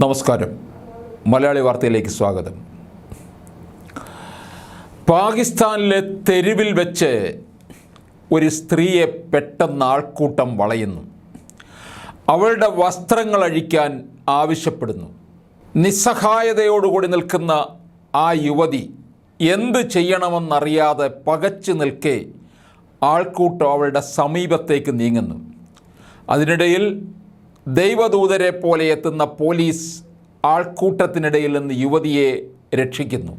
നമസ്കാരം. മലയാളി വാർത്തയിലേക്ക് സ്വാഗതം. പാകിസ്ഥാനിലെ തെരുവിൽ വെച്ച് ഒരു സ്ത്രീയെ പെട്ടെന്ന് ആൾക്കൂട്ടം വളയുന്നു. അവളുടെ വസ്ത്രങ്ങൾ അഴിക്കാൻ ആവശ്യപ്പെടുന്നു. നിസ്സഹായതയോടുകൂടി നിൽക്കുന്ന ആ യുവതി എന്ത് ചെയ്യണമെന്നറിയാതെ പകച്ചു നിൽക്കെ ആൾക്കൂട്ടം അവളുടെ സമീപത്തേക്ക് നീങ്ങുന്നു. അതിനിടയിൽ ദൈവദൂതരെ പോലെ എത്തുന്ന പോലീസ് ആൾക്കൂട്ടത്തിനിടയിൽ നിന്ന് യുവതിയെ രക്ഷിക്കുന്നു.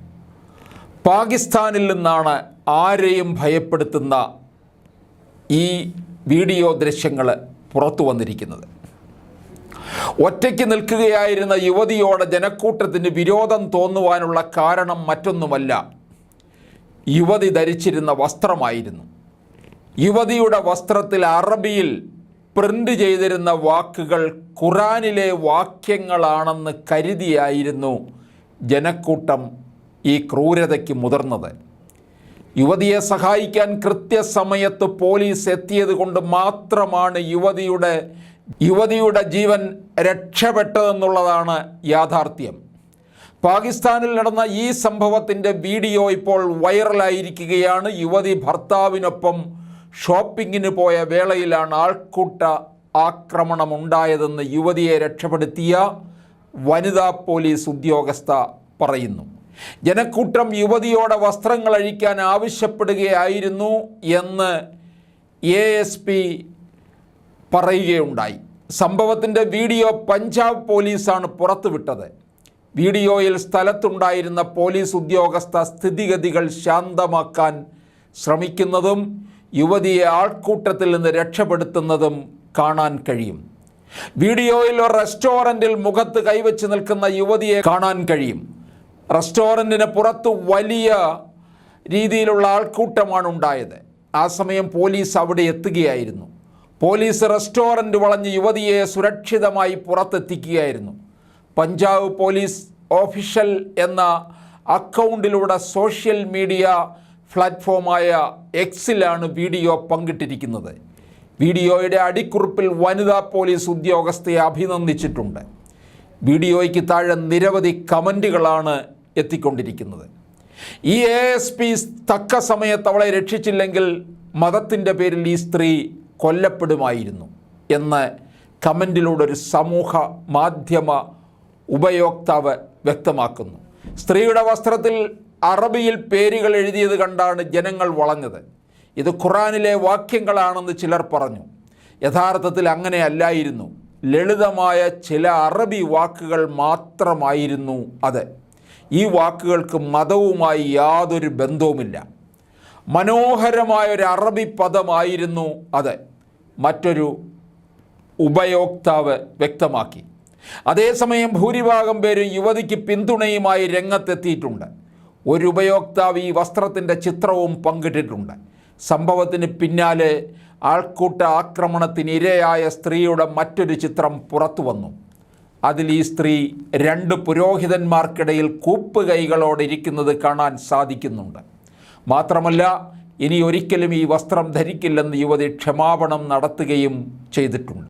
പാകിസ്ഥാനിൽ നിന്നാണ് ആരെയും ഭയപ്പെടുത്തുന്ന ഈ വീഡിയോ ദൃശ്യങ്ങൾ പുറത്തു വന്നിരിക്കുന്നത്. ഒറ്റയ്ക്ക് നിൽക്കുകയായിരുന്ന യുവതിയോട് ജനക്കൂട്ടത്തിന് വിരോധം തോന്നുവാനുള്ള കാരണം മറ്റൊന്നുമല്ല. യുവതി ധരിച്ചിരുന്ന വസ്ത്രമായിരുന്നു. യുവതിയുടെ വസ്ത്രത്തിൽ അറബിയിൽ പ്രിന്റ് ചെയ്തിരുന്ന വാക്കുകൾ ഖുറാനിലെ വാക്യങ്ങളാണെന്ന് കരുതിയായിരുന്നു ജനക്കൂട്ടം ഈ ക്രൂരതയ്ക്ക് മുതിർന്നത്. യുവതിയെ സഹായിക്കാൻ കൃത്യസമയത്ത് പോലീസ് എത്തിയത് കൊണ്ട് മാത്രമാണ് യുവതിയുടെ യുവതിയുടെ ജീവൻ രക്ഷപ്പെട്ടതെന്നുള്ളതാണ് യാഥാർത്ഥ്യം. പാകിസ്ഥാനിൽ നടന്ന ഈ സംഭവത്തിന്റെ വീഡിയോ ഇപ്പോൾ വൈറലായിരിക്കുകയാണ്. യുവതി ഭർത്താവിനൊപ്പം ഷോപ്പിങ്ങിന് പോയ വേളയിലാണ് ആൾക്കൂട്ട ആക്രമണമുണ്ടായതെന്ന് യുവതിയെ രക്ഷപ്പെടുത്തിയ വനിതാ പോലീസ് ഉദ്യോഗസ്ഥ പറയുന്നു. ജനക്കൂട്ടം യുവതിയോടെ വസ്ത്രങ്ങൾ അഴിക്കാൻ ആവശ്യപ്പെടുകയായിരുന്നു എന്ന് എ എസ് പി പറയുകയുണ്ടായി. സംഭവത്തിന്റെ വീഡിയോ പഞ്ചാബ് പോലീസാണ് പുറത്തുവിട്ടത്. വീഡിയോയിൽ സ്ഥലത്തുണ്ടായിരുന്ന പോലീസ് ഉദ്യോഗസ്ഥ സ്ഥിതിഗതികൾ ശാന്തമാക്കാൻ ശ്രമിക്കുന്നതും യുവതിയെ ആൾക്കൂട്ടത്തിൽ നിന്ന് രക്ഷപ്പെടുത്തുന്നതും കാണാൻ കഴിയും. വീഡിയോയിൽ ഒരു റെസ്റ്റോറന്റിൽ മുഖത്ത് കൈവച്ച് നിൽക്കുന്ന യുവതിയെ കാണാൻ കഴിയും. റെസ്റ്റോറന്റിന് പുറത്ത് വലിയ രീതിയിലുള്ള ആൾക്കൂട്ടമാണ് ഉണ്ടായത്. ആ സമയം പോലീസ് അവിടെ എത്തുകയായിരുന്നു. പോലീസ് റെസ്റ്റോറന്റ് വളഞ്ഞ് യുവതിയെ സുരക്ഷിതമായി പുറത്തെത്തിക്കുകയായിരുന്നു. പഞ്ചാബ് പോലീസ് ഓഫീഷ്യൽ എന്ന അക്കൗണ്ടിലൂടെ സോഷ്യൽ മീഡിയ പ്ലാറ്റ്ഫോമായ എക്സിലാണ് വീഡിയോ പങ്കിട്ടിരിക്കുന്നത്. വീഡിയോയുടെ അടിക്കുറിപ്പിൽ വനിതാ പോലീസ് ഉദ്യോഗസ്ഥയെ അഭിനന്ദിച്ചിട്ടുണ്ട്. വീഡിയോയ്ക്ക് താഴെ നിരവധി കമന്റുകളാണ് എത്തിക്കൊണ്ടിരിക്കുന്നത്. ഈ എ എസ് പി തക്ക സമയത്ത് അവളെ രക്ഷിച്ചില്ലെങ്കിൽ മതത്തിന്റെ പേരിൽ ഈ സ്ത്രീ കൊല്ലപ്പെടുമായിരുന്നു എന്ന് കമന്റിലൂടെ ഒരു സമൂഹ മാധ്യമ ഉപയോക്താവ് വ്യക്തമാക്കുന്നു. സ്ത്രീയുടെ വസ്ത്രത്തിൽ അറബിയിൽ പേരുകൾ എഴുതിയത് കണ്ടാണ് ജനങ്ങൾ വളഞ്ഞത്. ഇത് ഖുറാനിലെ വാക്യങ്ങളാണെന്ന് ചിലർ പറഞ്ഞു. യഥാർത്ഥത്തിൽ അങ്ങനെ അല്ലായിരുന്നു. ലളിതമായ ചില അറബി വാക്കുകൾ മാത്രമായിരുന്നു അത്. ഈ വാക്കുകൾക്ക് മതവുമായി യാതൊരു ബന്ധവുമില്ല. മനോഹരമായ ഒരു അറബി പദമായിരുന്നു അത്. മറ്റൊരു ഉപയോക്താവ് വ്യക്തമാക്കി. അതേസമയം ഭൂരിഭാഗം പേരും യുവതിക്ക് പിന്തുണയുമായി രംഗത്തെത്തിയിട്ടുണ്ട്. ഒരു ഉപയോക്താവ് ഈ വസ്ത്രത്തിന്റെ ചിത്രവും പങ്കിട്ടിട്ടുണ്ട്. സംഭവത്തിന് പിന്നാലെ ആൾക്കൂട്ട ആക്രമണത്തിന് ഇരയായ സ്ത്രീയുടെ മറ്റൊരു ചിത്രം പുറത്തു വന്നു. അതിൽ ഈ സ്ത്രീ രണ്ട് പുരോഹിതന്മാർക്കിടയിൽ കൂപ്പുകൈകളോടെ ഇരിക്കുന്നത് കാണാൻ സാധിക്കുന്നുണ്ട്. മാത്രമല്ല ഇനി ഒരിക്കലും ഈ വസ്ത്രം ധരിക്കില്ലെന്ന് യുവതി ക്ഷമാപണം നടത്തുകയും ചെയ്തിട്ടുണ്ട്.